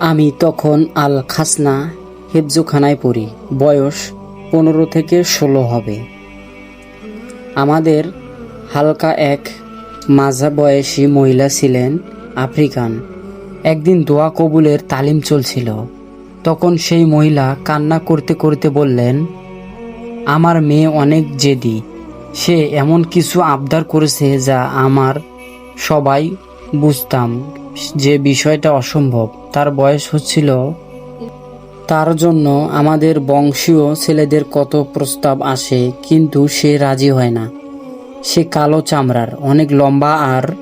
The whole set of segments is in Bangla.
আমি তখন আল খাসনা হেফজুখানায় পড়ি। বয়স পনেরো থেকে ষোলো হবে। আমাদের হালকা এক মাঝা বয়সী মহিলা ছিলেন আফ্রিকান। একদিন দোয়া কবুলের তালিম চলছিল। তখন সেই মহিলা কান্না করতে করতে বললেন, আমার মেয়ে অনেক জেদি। সে এমন কিছু আবদার করেছে যা আমার সবাই বুঝতাম যে বিষয়টা অসম্ভব। তার বয়স হচ্ছিল। তার জন্য আমাদের বংশীয় ছেলেদের কত প্রস্তাব আসে, কিন্তু সে রাজি হয় না। সে কালো চামড়ার, অনেক লম্বা আর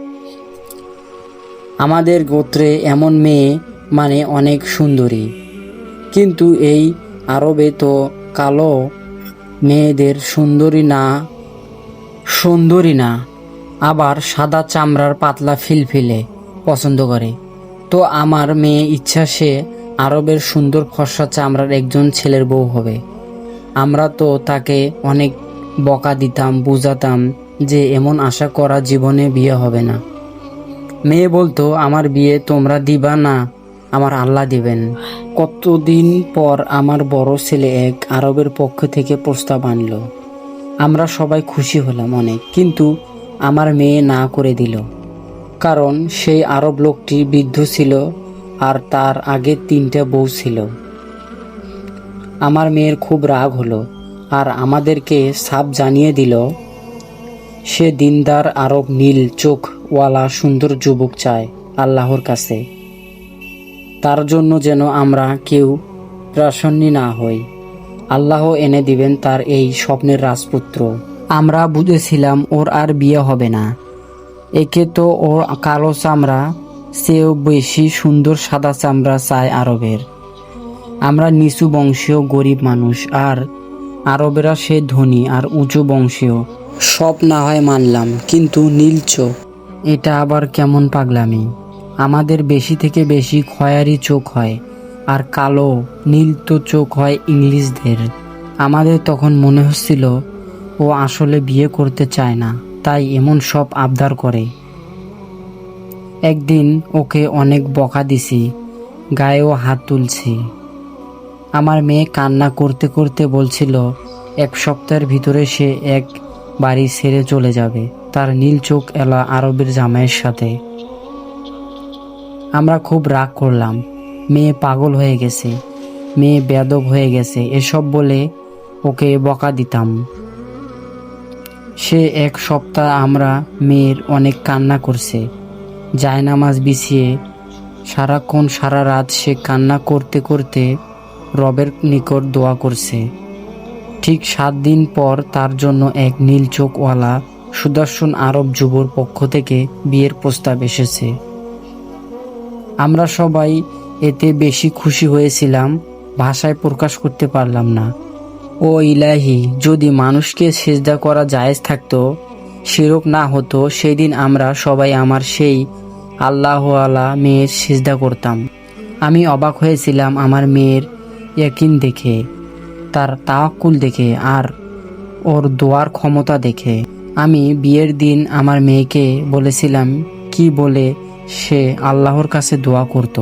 আমাদের গোত্রে এমন মেয়ে মানে অনেক সুন্দরী। কিন্তু এই আরবে তো কালো মেয়েদের সুন্দরী না সুন্দরী না। আবার সাদা চামড়ার পাতলা ফিলফিলে পছন্দ করে। তো আমার মেয়ে ইচ্ছা সে আরবের সুন্দর ফর্সা চামড়ার একজন ছেলের বউ হবে। আমরা তো তাকে অনেক বকা দিতাম, বুঝাতাম যে এমন আশা করা জীবনে বিয়ে হবে না। মেয়ে বলতো, আমার বিয়ে তোমরা দিবা না, আমার আল্লাহ দিবেন। কতদিন পর আমার বড় ছেলে এক আরবের পক্ষ থেকে প্রস্তাব আনলো। আমরা সবাই খুশি হলাম অনেক, কিন্তু আমার মেয়ে না করে দিল। কারণ সেই আরব লোকটি বৃদ্ধ ছিল আর তার আগে তিনটা বউ ছিল। আমার মেয়ের খুব রাগ হলো আর আমাদেরকে সাপ জানিয়ে দিল, সে দিনদার আরব নীল চোখওয়ালা সুন্দর যুবক চায় আল্লাহর কাছে। তার জন্য যেন আমরা কেউ প্রাসন্নী না হই। আল্লাহ এনে দিবেন তার এই স্বপ্নের রাজপুত্র। আমরা বুঝেছিলাম ওর আর বিয়ে হবে না। একে তো ওর কালো চামড়া, সেও বেশি সুন্দর সাদা চামড়া চায় আরবের। আমরা নিচু বংশীয় গরিব মানুষ, আর আরবেরা সে ধনী আর উঁচু বংশীয়। সব না হয় মানলাম, কিন্তু নীল চোখ এটা আবার কেমন পাগলামি? আমাদের বেশি থেকে বেশি খয়ারি চোখ হয়, আর কালো নীল তো চোখ হয় ইংলিশদের। আমাদের তখন মনে হচ্ছিল ও আসলে বিয়ে করতে চায় না, তাই এমন সব আবদার করে। একদিন ওকে অনেক বকা দিছি, গায়েও হাত তুলছি। আমার মেয়ে কান্না করতে করতে বলছিল, এক সপ্তাহের ভিতরে সে এক বাড়ি ছেড়ে চলে যাবে, তার নীল চোখ এলা আরবের জামাইয়ের সাথে। আমরা খুব রাগ করলাম, মেয়ে পাগল হয়ে গেছে, মেয়ে বেদব হয়ে গেছে, এসব বলে ওকে বকা দিতাম। সে এক সপ্তাহ আমরা মেয়ের অনেক কান্না করছে। জায়নামাজ বিছিয়ে সারাক্ষণ সারা রাত সে কান্না করতে করতে রবের নিকট দোয়া করছে। ঠিক সাত দিন পর তার জন্য এক নীল চোখওয়ালা সুদর্শন আরব যুবর পক্ষ থেকে বিয়ের প্রস্তাব এসেছে। আমরা সবাই এতে বেশি খুশি হয়েছিলাম, ভাষায় প্রকাশ করতে পারলাম না। ও ইলাহি, যদি মানুষকে সেজদা করা জায়েজ থাকতো, শিরক না হতো, সেদিন আমরা সবাই আমার সেই আল্লাহওয়ালা মেয়ের সেজদা করতাম। আমি অবাক হয়েছিলাম আমার মেয়ের ইয়াকিন দেখে, তার তাওয়াক্কুল দেখে, আর ওর দোয়ার ক্ষমতা দেখে। আমি বিয়ের দিন আমার মেয়েকে বলেছিলাম, কি বলে সে আল্লাহর কাছে দোয়া করত?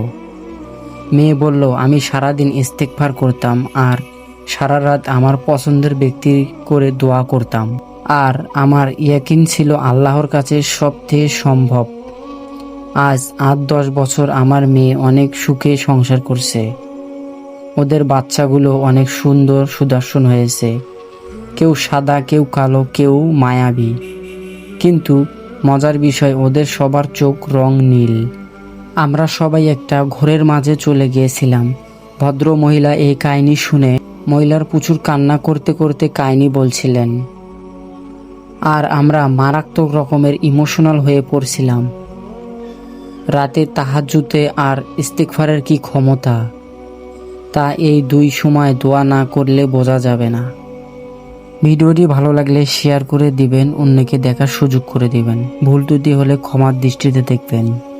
মেয়ে বলল, আমি সারাদিন ইস্তেকফার করতাম, আর সারা রাত আমার পছন্দের ব্যক্তি করে দোয়া করতাম। আর আমার ইয়াকিন ছিল আল্লাহর কাছে সবথেকে সম্ভব। আজ আট দশ বছর আমার মেয়ে অনেক সুখে সংসার করছে। ওদের বাচ্চাগুলো অনেক সুন্দর সুদর্শন হয়েছে। কেউ সাদা, কেউ কালো, কেউ মায়াবী। কিন্তু মজার বিষয়, ওদের সবার চোখ রং নীল। আমরা সবাই একটা ঘোরের মাঝে চলে গিয়েছিলাম। ভদ্র মহিলা এই কাহিনী শুনে মহিলার প্রচুর কান্না করতে করতে কাহিনী বলছিলেন। আর আমরা মারাত্মক রকমের ইমোশনাল হয়ে পড়ছিলাম। রাতে তাহাজুতে আর ইস্তিকফারের কি ক্ষমতা? তা এই দুই সময় দোয়া না করলে বোঝা যাবে না। ভিডিওটি ভালো লাগলে শেয়ার করে দিবেন, অন্যকে দেখার সুযোগ করে দিবেন। ভুল ত্রুটি হলে ক্ষমার দৃষ্টিতে দেখবেন।